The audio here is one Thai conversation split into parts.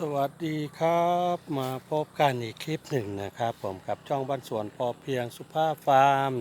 สวัสดีครับมาพบกันอีกคลิปหนึ่งนะครับ ผมกับช่องบ้านสวนพอเพียงสุภาพฟาร์ม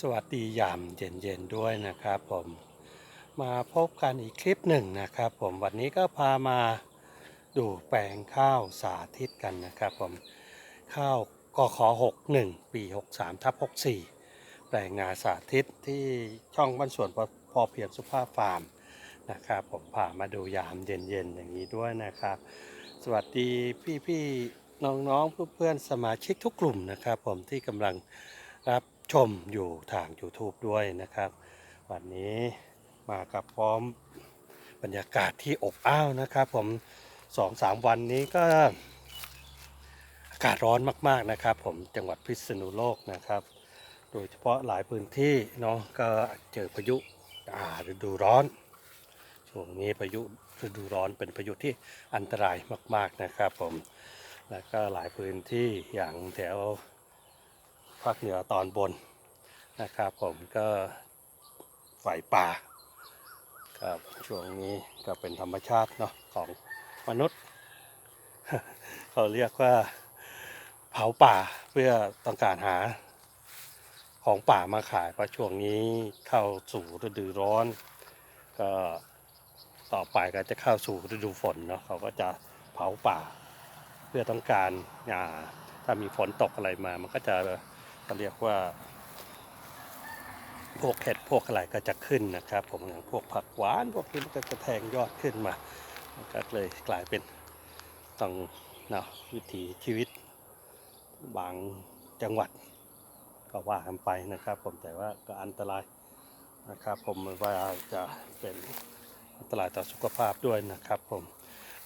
สวัสดียามเย็นๆด้วยนะครับ ผมมาพบกันอีกคลิปหนึ่งนะครับ ผมวันนี้ก็พามาดูแปลงข้าวสาธิตกันนะครับ ผมข้าวกข61 ปี 63ทับ64 แปลงนาสาธิตที่ช่องบ้านสวนพอพอเพียงสุภาพฟาร์ม นะครับ ผมพามาดูยามเย็นๆอย่างนี้ด้วยนะครับ สวัสดีพี่ๆน้องๆเพื่อนๆสมาชิกทุกกลุ่มนะครับ ผมที่กำลังรับชมอยู่ทาง YouTube ด้วยนะครับ วันนี้มากับพร้อมบรรยากาศที่อบอ้าวนะครับ ผมสองสามวันนี้ก็ อากาศร้อนมากๆนะครับ ผมจังหวัดพิษณุโลกนะครับ โดยเฉพาะหลายพื้นที่เนาะก็เจอพายุอ่าฤดูร้อน ช่วงนี้พายุฤดูร้อนเป็นพายุที่อันตรายมาก ๆนะครับผมแล้วก็หลายพื้นที่อย่างแถวภาคเหนือตอนบนนะครับ ผมก็ไฟป่าครับช่วงนี้ก็เป็นธรรมชาติเนาะของมนุษย์ เขาเรียกว่าเผาป่าเพื่อต้องการหาของป่ามาขายเพราะช่วงนี้เข้าสู่ฤดูร้อน ก็ ต่อไปก็จะเข้าสู่ฤดูฝนเนาะเขาก็จะเผาป่า เพื่อต้องการอ่าถ้ามีฝนตกอะไรมา มันก็จะเขาเรียกว่า พวกเห็ดพวกอะไรก็จะขึ้นนะครับ ผมอย่างพวกผักหวานพวกนี้มันก็จะแทงยอดขึ้นมามันก็เลยกลายเป็นต้องเนาะวิถีชีวิตบางจังหวัดก็ว่ากันไปนะครับ ผมแต่ว่าก็อันตรายนะครับ ผมว่าจะเป็น ตรายต่อสุขภาพด้วยนะครับผม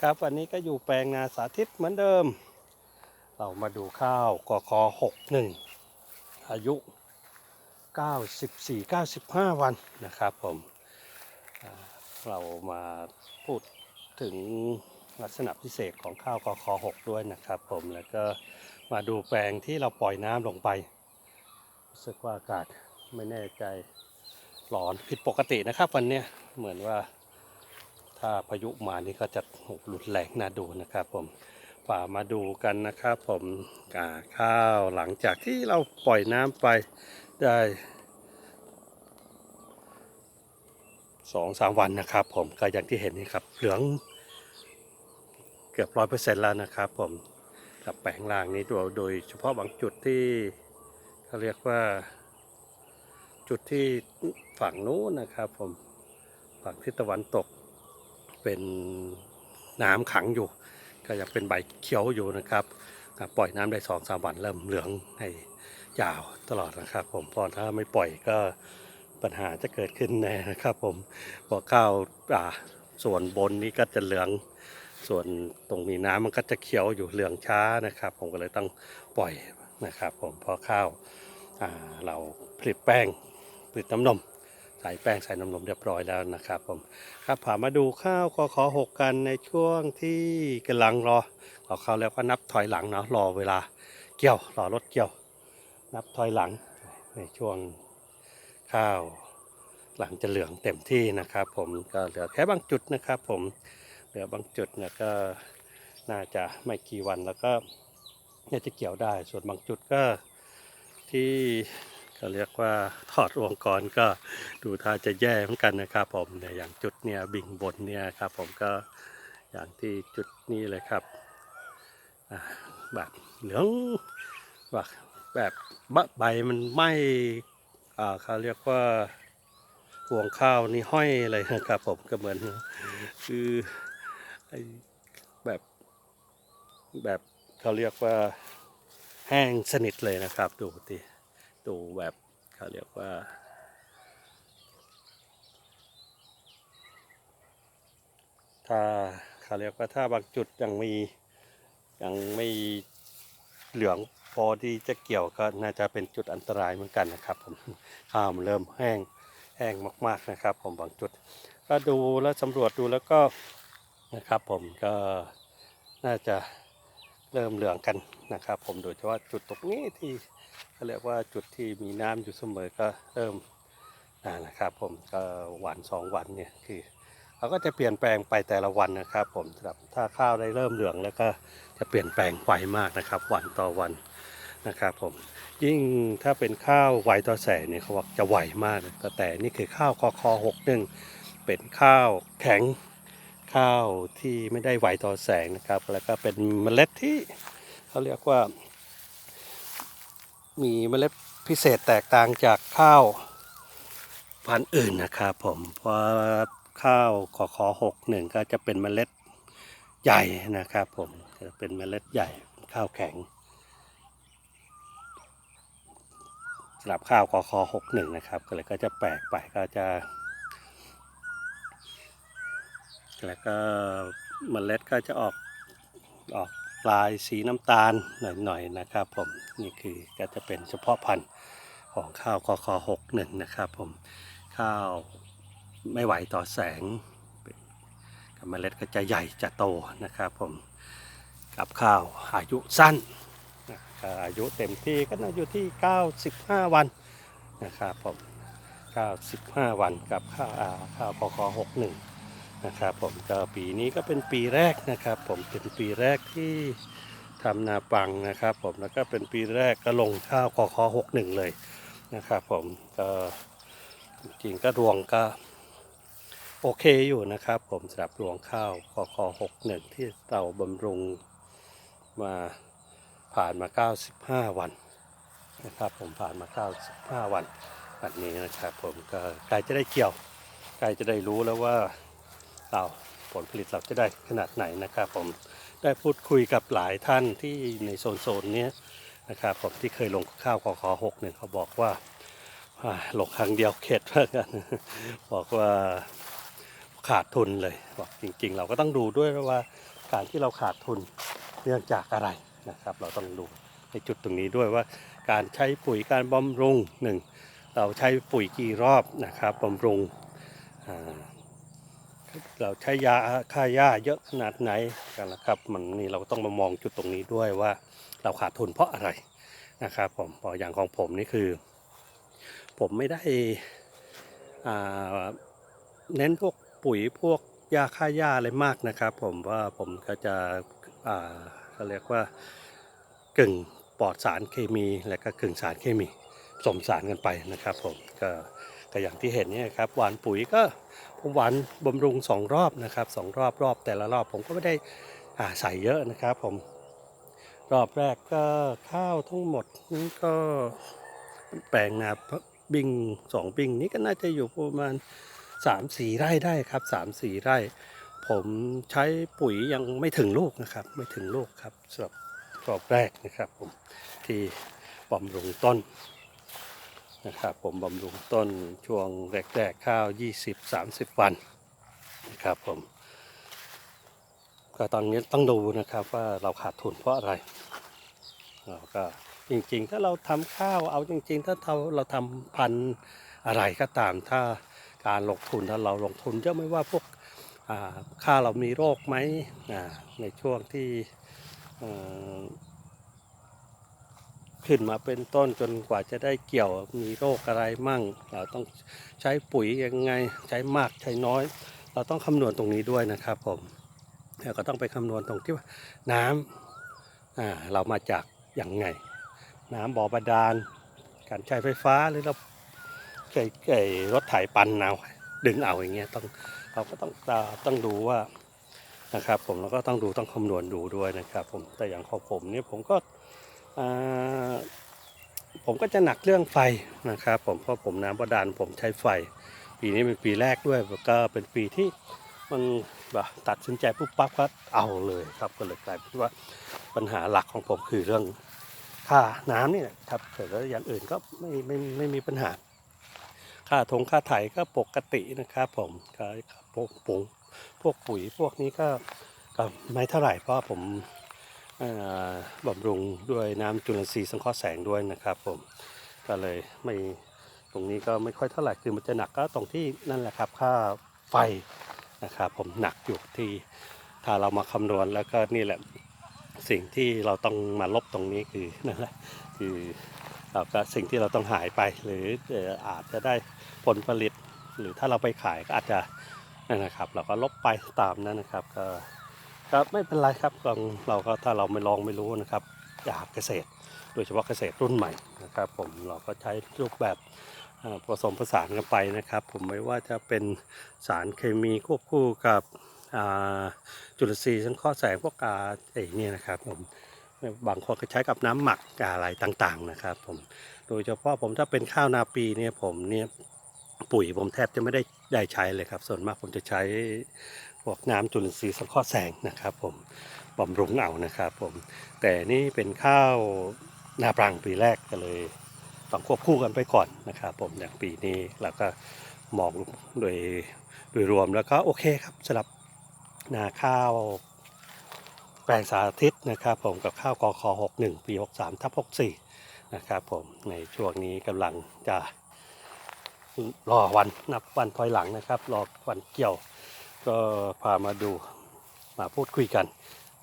ครับวันนี้ก็อยู่แปลงนาสาธิตเหมือนเดิม เรามาดูข้าวกค61 อายุ 94 95 วันนะครับผมเรามาพูดถึงลักษณะพิเศษของข้าวกค6ด้วยนะครับผมแล้วก็มาดูแปลงที่เราปล่อยน้ำลงไปรู้สึกว่าอากาศไม่แน่ใจร้อนผิดปกตินะครับวันนี้เหมือนว่า ถ้าพายุมานี่ก็จะโหหลุดแรงน่าดูนะครับผมป่ามาดูกันนะครับผมกาข้าวหลังจากที่เราปล่อยน้ำไปได้สองสามวันนะครับ ผมก็อย่างที่เห็นนี่ครับเหลืองเกือบร้อยเปอร์เซ็นต์แล้วนะครับผมกับแปลงล่างนี้โดยโดยเฉพาะบางจุดที่เขาเรียกว่า จุดที่ฝั่งนู้นนะครับ ผมฝั่งทิศตะวันตก เป็นน้ำขังอยู่ ก็ยังเป็นใบเขียวอยู่นะครับปล่อยน้ำได้สองสามวันเริ่มเหลืองให้ยาวตลอดนะครับ ผมพราะถ้าไม่ปล่อยก็ปัญหาจะเกิดขึ้นแน่นะครับ ผมพอข้าวอ่าส่วนบนนี้ก็จะเหลือง ส่วนตรงมีน้ำมันก็จะเขียวอยู่เหลืองช้านะครับ ผมก็เลยต้องปล่อยนะครับ ผมพอข้าวอ่าเราผลิตแป้งผลิตน้ำนม ใส่แป้งใส่น้ำนมเรียบร้อยแล้วนะครับผมครับพามาดูข้าวกขอหกกันในช่วงที่กำลังรอขอเขาวแล้วก็นับถอยหลังเนาะรอเวลาเกี่ยวรอรถเกี่ยว นับถอยหลังในช่วงข้าวหลังจะเหลืองเต็มที่นะครับ ผมก็เหลือแค่บางจุดนะครับ ผมเหลือบางจุดเนี่ยก็น่าจะไม่กี่วันแล้วก็น่าจะเกี่ยวได้ ส่วนบางจุดก็ที่ เขาเรียกว่าถอดวงกรก็ดูท่าจะแย่เหมือนกันนะครับผมเนี่ยอย่างจุดเนี่ยบิ่งบนเนี่ยครับผมก็อย่างที่จุดนี้เลยครับแบบเหลืองแบบแบบบะใบมันไหมอ่าเขาเรียกว่าพวงข้าวนี่ห้อยเลยนะครับผมก็เหมือนคือไอแบบแบบเขาเรียกว่าแห้งสนิทเลยนะครับดูดิ ดูแบบเขาเรียกว่า ถ้าเขาเรียกว่าถ้าบางจุดยังมียังไม่เหลืองพอที่จะเกี่ยวก็น่าจะเป็นจุดอันตรายเหมือนกันนะครับผมข้าวมันเริ่มแห้งแห้งมากๆนะครับ ผมบางจุด ก็ดูแล้วสำรวจดูแล้วก็นะครับ ผมก็น่าจะ เริ่มเหลืองกันนะครับ ผมโดยเฉพาะจุดตรงนี้ที่เขาเรียกว่าจุดที่มีน้ำอยู่เสมอก็เริ่มนะครับ ผมก็วันสองวันเนี่ยคือเขาก็จะเปลี่ยนแปลงไปแต่ละวันนะครับ ผมสำหรับถ้าข้าวได้เริ่มเหลืองแล้วก็จะเปลี่ยนแปลงไวมากนะครับ วันต่อวันนะครับ ผมยิ่งถ้าเป็นข้าวไวต่อแสงเนี่ยเขาบอกจะไวมากแต่แต่นี่คือข้าวคอคอหกหนึ่งเป็นข้าวแข็ง ข้าวที่ไม่ได้ไหวต่อแสงนะครับ แล้วก็เป็นเมล็ดที่เขาเรียกว่า มีเมล็ดพิเศษแตกต่างจากข้าวพันธุ์อื่นนะครับผมเพราะข้าวขอขอหกหนึ่งก็จะเป็นเมล็ดใหญ่นะครับผมจะเป็นเมล็ดใหญ่ข้าวแข็งสำหรับข้าวขอขอหกหนึ่งนะครับก็เลยก็จะแปลกไปก็จะ แล้วก็เมล็ดก็จะออกออกลายสีน้ำตาลหน่อยๆนะครับผมนี่คือก็จะเป็นเฉพาะพันธุ์ของข้าวคอคอหกหนึ่งนะครับผมข้าวไม่ไหวต่อแสงกับเมล็ดก็จะใหญ่จะโตนะครับผมกับข้าวอายุสั้นนะอายุเต็มที่ก็น่าอยู่ที่ 95 วันนะครับผม 95 วันกับข้าวข้าวคอคอหกห นะครับผมก็ปีนี้ก็เป็นปีแรกนะครับ ผมเป็นปีแรกที่ทำนาปังนะครับ ผมแล้วก็เป็นปีแรกก็ลงข้าวคอคอหกหนึ่งเลยนะครับ ผมก็จริงก็รวงก็โอเคอยู่นะครับ ผมสำหรับรวงข้าวคอคอหกหนึ่งที่เราบำรุงมาผ่านมา 95 วันนะครับ ผมผ่านมา 95 วันวันนี้นะครับ ผมก็ใกล้จะได้เกี่ยวใกล้จะได้รู้แล้วว่า เราผลผลิตเราจะได้ขนาดไหนนะครับผมได้พูดคุยกับหลายท่านที่ในโซนโซนนี้นะครับผมที่เคยลงข้าวขอขอหกเนี่ยเขาบอกว่าอ่าลงครั้งเดียวเข็ดมือนกันบอกว่าขาดทุนเลยบอกจริงๆ เราก็ต้องดูด้วยว่าการที่เราขาดทุนเนื่องจากอะไรนะครับ เราต้องดูในจุดตรงนี้ด้วยว่าการใช้ปุ๋ยการบำรุงหนึ่งเราใช้ปุ๋ยกี่รอบนะครับบำรุง เราใช้ยาฆ่าหญ้าเยอะขนาดไหนกันนะครับ มันนี่เราก็ต้องมามองจุดตรงนี้ด้วยว่า เราขาดทุนเพราะอะไรนะครับผมพออย่างของผมนี่คือ ผมไม่ได้เน้นพวกปุ๋ยพวกยาฆ่าหญ้าอะไรมากนะครับ ผมว่าผมก็จะเขาเรียกว่ากึ่งปลอดสารเคมีและก็กึ่งสารเคมีสมสารกันไปนะครับ ผมก็ ก็อย่างที่เห็นเนี่ยครับหวานปุ๋ยก็ผมหวานบำรุงสองรอบนะครับสองรอบรอบแต่ละรอบผมก็ไม่ได้ใส่เยอะนะครับผมรอบแรกก็ข้าวทั้งหมดนี่ก็แปลงนาบิงสองบิงนี้ก็น่าจะอยู่ประมาณสามสี่ไร่ได้ครับสามสี่ไร่ ผมใช้ปุ๋ยยังไม่ถึงลูกนะครับ ไม่ถึงลูกครับสำหรับรอบแรกนะครับผมที่บำรุงต้น นะครับผมบำรุงต้นช่วงแรกๆข้าว 20-30 วันนะครับผมก็ตอนนี้ต้องดูนะครับว่าเราขาดทุนเพราะอะไรเราก็จริงๆ ถ้าเราทำข้าวเอาจริง ๆ ถ้าเราเราทำพันธุ์อะไรก็ตาม ถ้าการลงทุนถ้าเราลงทุนเยอะไม่ว่าพวกข้าวเรามีโรคไหมในช่วงที่ ขึ้นมาเป็นต้นจนกว่าจะได้เกี่ยวมีโรคอะไรมั่ง เราต้องใช้ปุ๋ยยังไงใช้มากใช้น้อย เราต้องคำนวณตรงนี้ด้วยนะครับผมแล้วก็ต้องไปคำนวณตรงที่ว่าน้ำอ่าเรามาจากอย่างไง น้ำบ่อบาดาล การใช้ไฟฟ้าหรือเราไก่ไก่รถไถปั่นเอาดึงเอาอย่างเงี้ยต้องเราก็ต้องต้องดูว่านะครับผมเราก็ต้องดูต้องคำนวณดูด้วยนะครับผมแต่อย่างของผมเนี่ยผมก็ ผมก็จะหนักเรื่องไฟนะครับผมเพราะผมน้ำบาดาลผมใช้ไฟ ปีนี้เป็นปีแรกด้วยก็เป็นปีที่มันแบบตัดสินใจปุ๊บปั๊บก็เอาเลยครับก็เลยกลายเป็นว่าปัญหาหลักของผมคือเรื่องค่าน้ำนี่แหละครับแต่แล้วอย่างอื่นก็ไม่ไม่ไม่ไม่มีปัญหา ค่าทงค่าไถก็ปกตินะครับผมก็พวกปุ๋งพวกปุ๋ยพวกนี้ก็ก็ไม่เท่าไหร่เพราะผม บำรุงด้วยน้ำจุลินทรีย์สังเคราะห์แสงด้วยนะครับผมก็เลยไม่ตรงนี้ก็ไม่ค่อยเท่าไหร่คือมันจะหนักก็ตรงที่นั่นแหละครับค่าไฟนะครับผมหนักอยู่ที่ถ้าเรามาคำนวณแล้วก็นี่แหละสิ่งที่เราต้องมาลบตรงนี้คือนั่นแหละคือเราก็สิ่งที่เราต้องหายไป หรือเอ่ออาจจะได้ผลผลิต หรือถ้าเราไปขายก็อาจจะนั่นนะครับ เราก็ลบไปตามนั้นนะครับก็ ก็ไม่เป็นไรครับเราก็ถ้าเราไม่ลองไม่รู้นะครับอยากเกษตร โดยเฉพาะเกษตรรุ่นใหม่นะครับผมเราก็ใช้รูปแบบผสมผสานกันไปนะครับ ผมไม่ว่าจะเป็นสารเคมีควบคู่กับจุลทรีย์สังเคราะห์แสงพวกกาไอ้เนี่ยนะครับผมบางคนก็ใช้กับน้ำหมักอะไรต่างๆนะครับผมโดยเฉพาะผมถ้าเป็นข้าวนาปีเนี่ยผมเนี่ยปุ๋ยผมแทบจะไม่ได้ได้ใช้เลยครับ ส่วนมากผมจะใช้ วกน้ำจุลินทรีย์สังเคราะห์แสงนะครับ ผมบำรุงเอานะครับ ผม แต่นี่เป็นข้าวนาปรังปีแรกก็เลยต้องควบคู่กันไปก่อนนะครับ ผมอย่างปีนี้เราก็มองโดยโดยรวมแล้วก็โอเคครับสำหรับนาข้าวแปลงสาธิตนะครับ ผมกับข้าวกค61 ปี 63ทับ64 นะครับ ผมในช่วงนี้กำลังจะรอวันนับวันถอยหลังนะครับ รอวันเกี่ยว ก็พามาดูมาพูดคุยกัน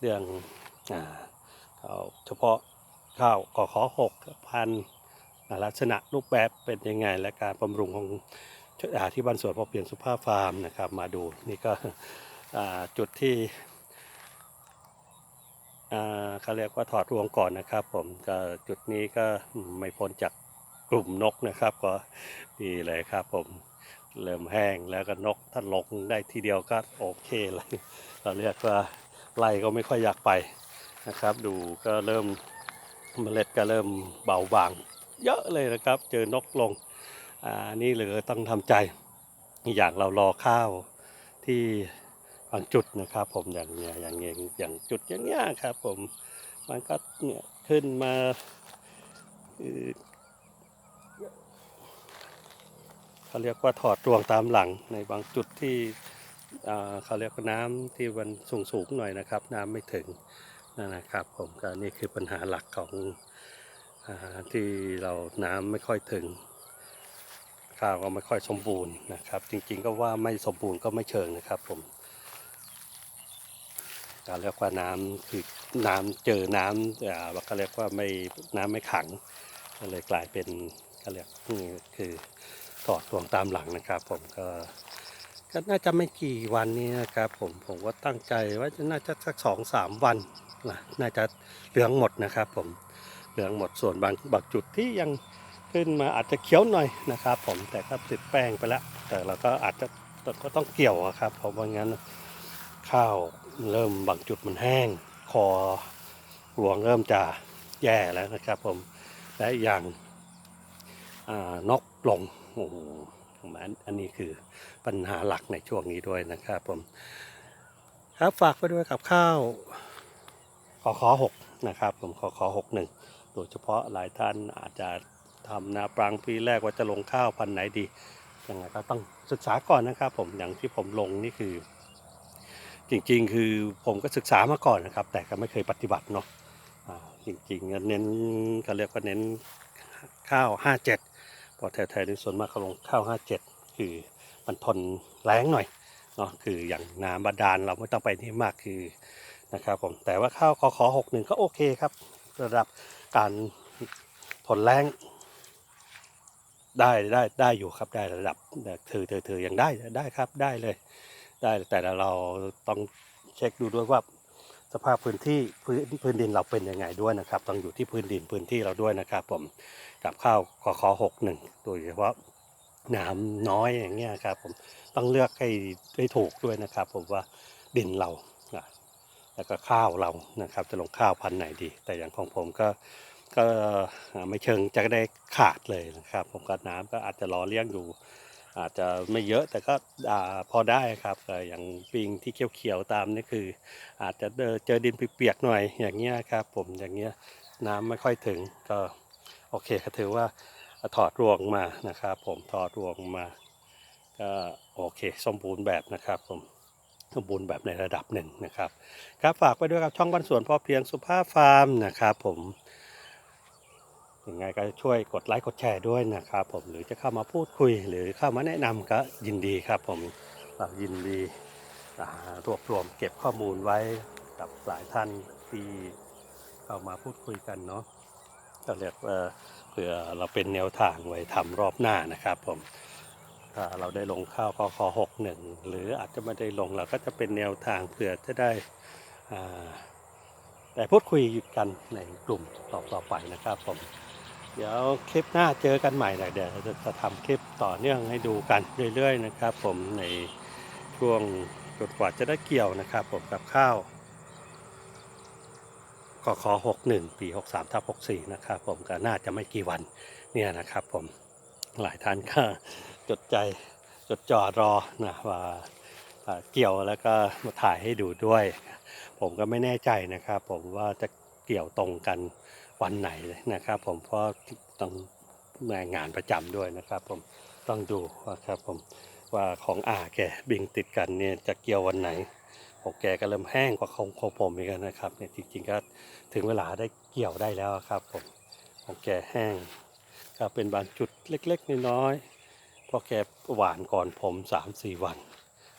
เรื่องอ่าเอาเฉพาะข้าวกอขอหกพันลักษณะรูปแบบเป็นยังไง และการบำรุงของอ่าที่บ้านสวนพอเปลี่ยนสุภาพฟาร์มนะครับ มาดูนี่ก็จุดที่เขาเรียกว่าถอดรวงก่อนนะครับผมก็จุดนี้ก็ไม่พ้นจากกลุ่มนกนะครับ ก็ดีเลยครับผม เริ่มแห้งแล้วก็นกถ้าลงได้ทีเดียวก็โอเคเลยเราเรียกว่าไล่ก็ไม่ค่อยอยากไปนะครับ ดูก็เริ่มเมล็ดก็เริ่มเบาบาง เยอะเลยนะครับ เจอนกลงอ่านี่เหลือต้องทำใจอย่างเรารอข้าวที่บางจุดนะครับ ผมอย่างเนี้ยอย่างเงี้ยอย่างจุดอย่างเงี้ยครับ ผมมันก็เนี่ยขึ้นมาคือ เขาเรียกว่าถอดรวงตามหลังในบางจุดที่เขาเรียกว่าน้ำที่มันสูงสูงหน่อยนะครับ น้ำไม่ถึงนั่นนะครับผมก็นี่คือปัญหาหลักของอที่เราน้ำไม่ค่อยถึง ข้าวก็ไม่ค่อยสมบูรณ์นะครับ จริงๆก็ว่าไม่สมบูรณ์ก็ไม่เชิงนะครับผมเราเรียกว่าน้ำคือน้ำเจอน้ำอ่าเขาเรียกว่าไม่น้ำไม่ขังก็เลยกลายเป็นเขาเรียกนี่คือ ถอดรวงตามหลังนะครับ ผมก็ก็น่าจะไม่กี่วันนี้นะครับ ผมผมว่าตั้งใจว่าจะน่าจะสักสองสามวันนะน่าจะเหลืองหมดนะครับ ผมเหลืองหมดส่วนบางบางจุดที่ยังขึ้นมาอาจจะเขียวหน่อยนะครับ ผมแต่ก็ติดแป้งไปแล้วแต่เราก็อาจจะก็ต้องเกี่ยวครับ เพราะว่างั้นข้าวเริ่มบางจุดมันแห้ง คอรวงเริ่มจะแย่แล้วนะครับ ผมและอย่างนกลง โอ้โหผมอันอันนี้คือปัญหาหลักในช่วงนี้ด้วยนะครับผมครับฝากไปด้วยกับข้าวขอขอหกนะครับผมขอขอหกหนึ่งโดยเฉพาะหลายท่านอาจจะทำนาปรังปีแรกว่าจะลงข้าวพันไหนดียังไงก็ต้องศึกษาก่อนนะครับ ผมอย่างที่ผมลงนี่คือ จริงๆ คือผมก็ศึกษามาก่อนนะครับ แต่ก็ไม่เคยปฏิบัติเนาะจริงๆเน้นก็เรียกว่าเน้นข้าว 57 พอแถวๆนี้ส่วนมากเขาลงข้าว 57 คือมันทนแรงหน่อยเนาะคืออย่างน้ำบาดาลเราไม่ต้องไปนี่มากคือนะครับผมแต่ว่าข้าวคอขอ61 ก็โอเคครับ ระดับการทนแรงได้ได้ได้อยู่ครับได้ระดับถือถือถือยังได้ได้ครับได้เลย ได้แต่เราต้องเช็คดูด้วยว่า สภาพพื้นที่พื้นพื้นดินเราเป็นยังไงด้วยนะครับ ต้องอยู่ที่พื้นดินพื้นที่เราด้วยนะครับผมกับข้าวขอขอหกหนึ่งโดยเฉพาะน้ำน้อยอย่างเงี้ยครับผมต้องเลือกให้ให้ถูกด้วยนะครับ ผมว่าดินเราแล้วก็ข้าวเรานะครับ จะลงข้าวพันธุ์ไหนดี แต่อย่างของผมก็ก็ไม่เชิงจะได้ขาดเลยนะครับ ผมก็น้ำก็อาจจะรอเลี้ยงอยู่ อาจจะไม่เยอะแต่ก็พอได้ครับอย่างปิงที่เขียวๆตามนี่คือ อาจจะเจอเจอดินเปียกๆหน่อยอย่างเงี้ยครับผมอย่างเงี้ยน้ำไม่ค่อยถึงก็โอเคก็ถือว่าถอดรวงมานะครับ ผมถอดรวงมาก็โอเคสมบูรณ์แบบนะครับผมสมบูรณ์แบบในระดับหนึ่งนะครับ ครับฝากไปด้วยกับช่องบ้านสวนพอเพียงสุภาพฟาร์มนะครับผม ยังไงก็ช่วยกดไลค์กดแชร์ด้วยนะครับผมหรือจะเข้ามาพูดคุย หรือเข้ามาแนะนำก็ยินดีครับผมเรายินดีอ่ารวบรวมเก็บข้อมูลไว้กับหลายท่านที่เข้ามาพูดคุยกันเนาะก็เรียกว่าเผื่อเราเป็นแนวทางไว้ทำรอบหน้านะครับผมถ้าเราได้ลงข้าวคอคอหกหนึ่งหรืออาจจะไม่ได้ลงเราก็จะเป็นแนวทางเผื่อจะได้อ่พูดคุยกันในกลุ่มต่อต่อไปนะครับผม เดี๋ยวคลิปหน้าเจอกันใหม่นะเดี๋ยวจะทำคลิปต่อเนื่องให้ดูกันเรื่อยๆนะครับ ผมในช่วงจนกว่าจะได้เกี่ยวนะครับ ผมกับข้าวกขอ61 ปี 63ทับ64 นะครับ ผมก็น่าจะไม่กี่วันเนี่ยนะครับ ผมหลายท่านก็จดใจจดจ่อรอนะว่าเกี่ยวแล้วก็มาถ่ายให้ดูด้วย ผมก็ไม่แน่ใจนะครับ ผมว่าจะเกี่ยวตรงกัน วันไหนเลยนะครับ ผมเพราะต้องงานประจำด้วยนะครับ ผมต้องดูว่าครับผมว่าของอาแกบิงติดกันเนี่ยจะเกี่ยววันไหนของแกก็เริ่มแห้งกว่าของของผมอีกนะครับเนี่ยจริงๆก็ถึงเวลาได้เกี่ยวได้แล้วครับ ผมของแกแห้งก็เป็นบางจุดเล็กๆน้อยๆเพราะแกหวานก่อนผมสามสี่วัน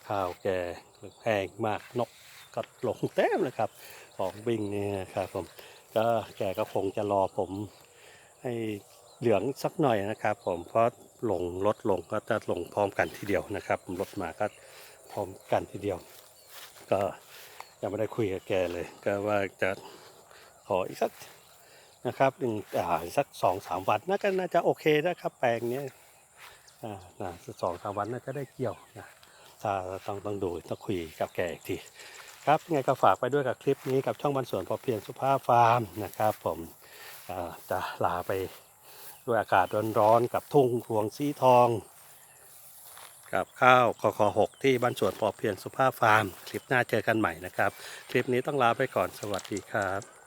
ข้าวแกแห้งมากนกก็ลงเต็มเลยครับ ของบิงเนี่ยครับผม ก็แกก็คงจะรอผมให้เหลืองสักหน่อยนะครับผมเพราะลงรถลงก็จะลงพร้อมกันทีเดียวนะครับรถมาก็พร้อมกันทีเดียว ก็ยังไม่ได้คุยกับแกเลย ก็ว่าจะขออีกสักนะครับหนึ่งอ่าสักสองสามวันน่าก็น่าจะโอเคนะครับ แปลงนี้อ่านะสองสามวันน่าจะได้เกี่ยวนะถ้าต้องต้องดูต้องคุยกับแกอีกที ครับยังไงก็ฝากไปด้วยกับคลิปนี้กับช่องบันสวนพอเพียงสุภาพฟาร์มนะครับ ผมจะลาไปด้วยอากาศร้อนๆกับทุ่งรวงสีทอง กับข้าวคอคอหกที่บ้านสวนพอเพียงสุภาพฟาร์ม คลิปหน้าเจอกันใหม่นะครับ คลิปนี้ต้องลาไปก่อนสวัสดีครับ